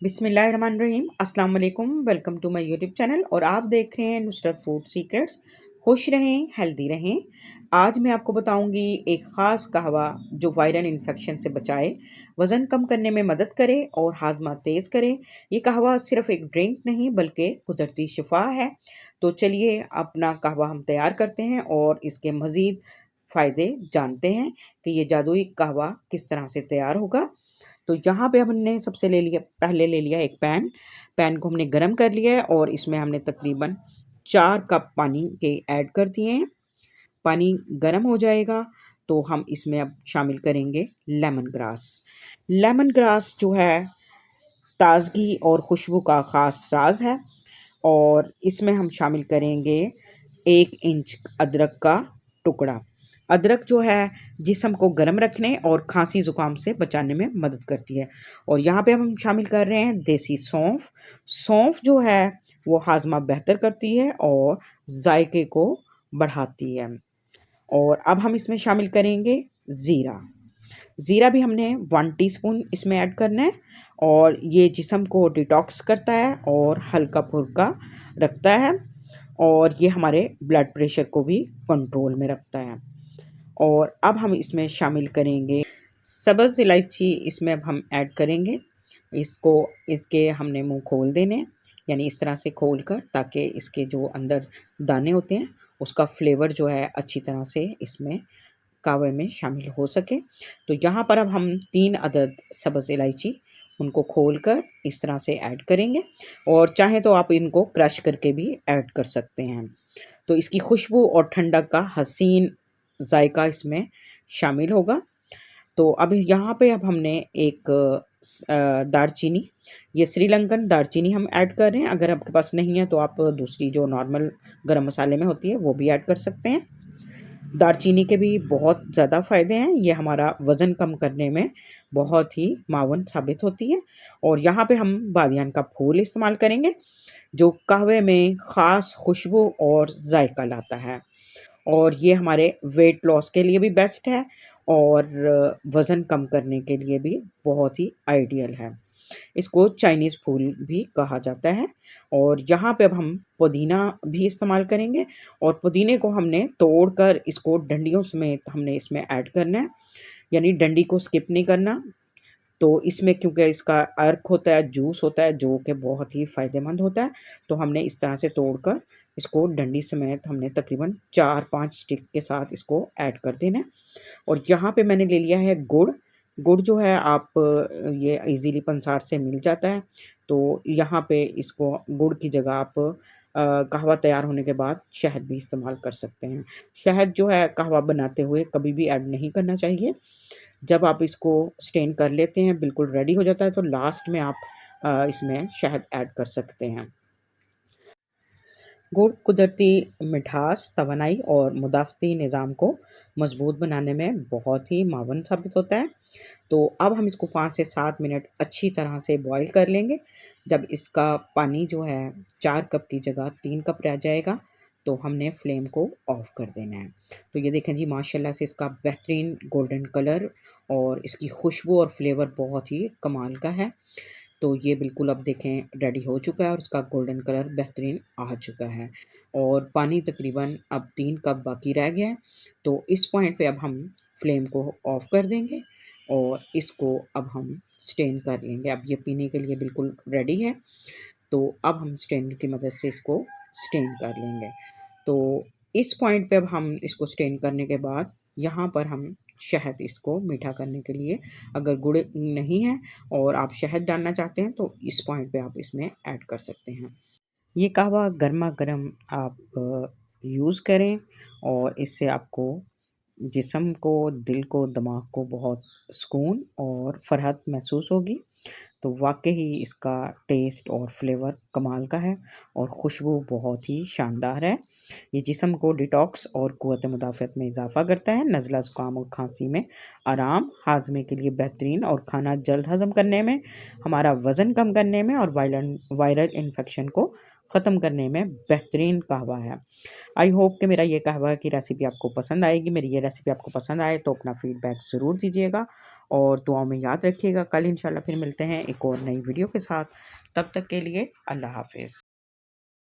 बिसमीम अस्सलाम वालेकुम welcome to my YouTube channel. और आप देख रहे हैं नुसरत फ़ूड सीक्रेट्स। खुश रहें, हेल्दी रहें। आज मैं आपको बताऊँगी एक ख़ास कहवा जो वायरल इन्फेक्शन से बचाए, वज़न कम करने में मदद करे और हाजमा तेज़ करे। ये कहवा सिर्फ़ एक ड्रिंक नहीं, बल्कि कुदरती शिफा है। तो चलिए अपना कहवा हम तैयार करते हैं और इसके मज़ीद फ़ायदे जानते हैं कि ये जादुई कहवा किस तरह से तैयार होगा। तो यहाँ पे हमने सबसे ले लिया, पहले ले लिया एक पैन। पैन को हमने गर्म कर लिया है और इसमें हमने तकरीबन चार कप पानी के ऐड कर दिए हैं। पानी गर्म हो जाएगा तो हम इसमें अब शामिल करेंगे लेमन ग्रास। लेमन ग्रास जो है, ताजगी और खुशबू का ख़ास राज है और इसमें हम शामिल करेंगे एक इंच अदरक का टुकड़ा। अदरक जो है जिसम को गर्म रखने और खांसी ज़ुकाम से बचाने में मदद करती है। और यहाँ पे हम शामिल कर रहे हैं देसी सौंफ। सौंफ जो है, वो हाजमा बेहतर करती है और जायके को बढ़ाती है। और अब हम इसमें शामिल करेंगे ज़ीरा। ज़ीरा भी हमने वन टीस्पून इसमें ऐड करना है और ये जिसम को डिटॉक्स करता है और हल्का फुल्का रखता है और ये हमारे ब्लड प्रेशर को भी कंट्रोल में रखता है। और अब हम इसमें शामिल करेंगे। सब्ज़ इलायची इसमें अब हम ऐड करेंगे। इसको, इसके हमने मुँह खोल देने यानी इस तरह से खोल कर ताकि इसके जो अंदर दाने होते हैं, उसका फ्लेवर जो है अच्छी तरह से इसमें कावे में शामिल हो सके। तो यहाँ पर अब हम तीन अदद सब्ज़ इलायची उनको खोल कर इस तरह से ऐड करेंगे और चाहे तो आप इनको क्रश करके भी ऐड कर सकते हैं। तो इसकी खुशबू और ठंडक का हसीन जायका इसमें शामिल होगा। तो अब यहाँ पे अब हमने एक दारचीनी, ये श्रीलंकन दारचीनी हम ऐड कर रहे हैं। अगर आपके पास नहीं है तो आप दूसरी जो नॉर्मल गरम मसाले में होती है, वो भी ऐड कर सकते हैं। दारचीनी के भी बहुत ज़्यादा फ़ायदे हैं। ये हमारा वज़न कम करने में बहुत ही मावन साबित होती है। और यहाँ पे हम बादियान का फूल इस्तेमाल करेंगे, जो कहवे में ख़ास खुशबू और जायका लाता है। और ये हमारे वेट लॉस के लिए भी बेस्ट है और वज़न कम करने के लिए भी बहुत ही आइडियल है। इसको चाइनीज़ फूल भी कहा जाता है और यहाँ पे अब हम पुदीना भी इस्तेमाल करेंगे और पुदीने को हमने तोड़कर इसको डंडियों समेत हमने इसमें ऐड करना है, यानी डंडी को स्किप नहीं करना। तो इसमें क्योंकि इसका अर्क होता है, जूस होता है, जो कि बहुत ही फ़ायदेमंद होता है तो हमने इस तरह से तोड़कर इसको डंडी समेत हमने तकरीबन चार पाँच स्टिक के साथ इसको ऐड कर देना और यहाँ पे मैंने ले लिया है गुड़। गुड़ जो है, आप, ये इजीली पंसार से मिल जाता है। तो यहाँ पे इसको, गुड़ की जगह आप कहवा तैयार होने के बाद शहद भी इस्तेमाल कर सकते हैं। शहद जो है, कहवा बनाते हुए कभी भी ऐड नहीं करना चाहिए। जब आप इसको स्टेन कर लेते हैं, बिल्कुल रेडी हो जाता है तो लास्ट में आप इसमें शहद ऐड कर सकते हैं। गुड़, कुदरती मिठास, तवानाई और मुदाफ़ती निज़ाम को मज़बूत बनाने में बहुत ही मावन साबित होता है। तो अब हम इसको पाँच से सात मिनट अच्छी तरह से बॉईल कर लेंगे। जब इसका पानी जो है, चार कप की जगह तीन कप रह जाएगा। तो हमने फ्लेम को ऑफ़ कर देना है। तो ये देखें जी, माशाल्लाह से इसका बेहतरीन गोल्डन कलर और इसकी खुशबू और फ्लेवर बहुत ही कमाल का है। तो ये बिल्कुल अब देखें, रेडी हो चुका है और इसका गोल्डन कलर बेहतरीन आ चुका है और पानी तकरीबन अब तीन कप बाकी रह गया है। तो इस पॉइंट पे अब हम फ्लेम को ऑफ़ कर देंगे और इसको अब हम स्टेन कर लेंगे। अब ये पीने के लिए बिल्कुल रेडी है। तो अब हम स्टेन की मदद से इसको स्टेन कर लेंगे। तो इस पॉइंट पे अब हम इसको स्टेन करने के बाद यहाँ पर हम शहद इसको मीठा करने के लिए अगर गुड़ नहीं है और आप शहद डालना चाहते हैं तो इस पॉइंट पे आप इसमें ऐड कर सकते हैं। ये कहवा गर्मा गर्म आप यूज़ करें और इससे आपको जिसम को, दिल को, दिमाग को बहुत सुकून और फरहत महसूस होगी। तो वाकई ही इसका टेस्ट और फ्लेवर कमाल का है और खुशबू बहुत ही शानदार है। ये जिसम को डिटॉक्स और क़वत मुदाफ़त में इजाफ़ा करता है। नज़ला, ज़ुकाम और खांसी में आराम, हाजमे के लिए बेहतरीन और खाना जल्द हज़म करने में, हमारा वज़न कम करने में और वायरल वायरल इन्फेक्शन को ख़त्म करने में बेहतरीन कहवा है। आई होप कि मेरा ये कहवा की रेसिपी आपको पसंद आएगी। मेरी ये रेसिपी आपको पसंद आए तो अपना फीडबैक ज़रूर दीजिएगा और दुआओं में याद रखिएगा। कल इंशाल्लाह फिर मिलते हैं एक और नई वीडियो के साथ। तब तक के लिए अल्लाह हाफिज़।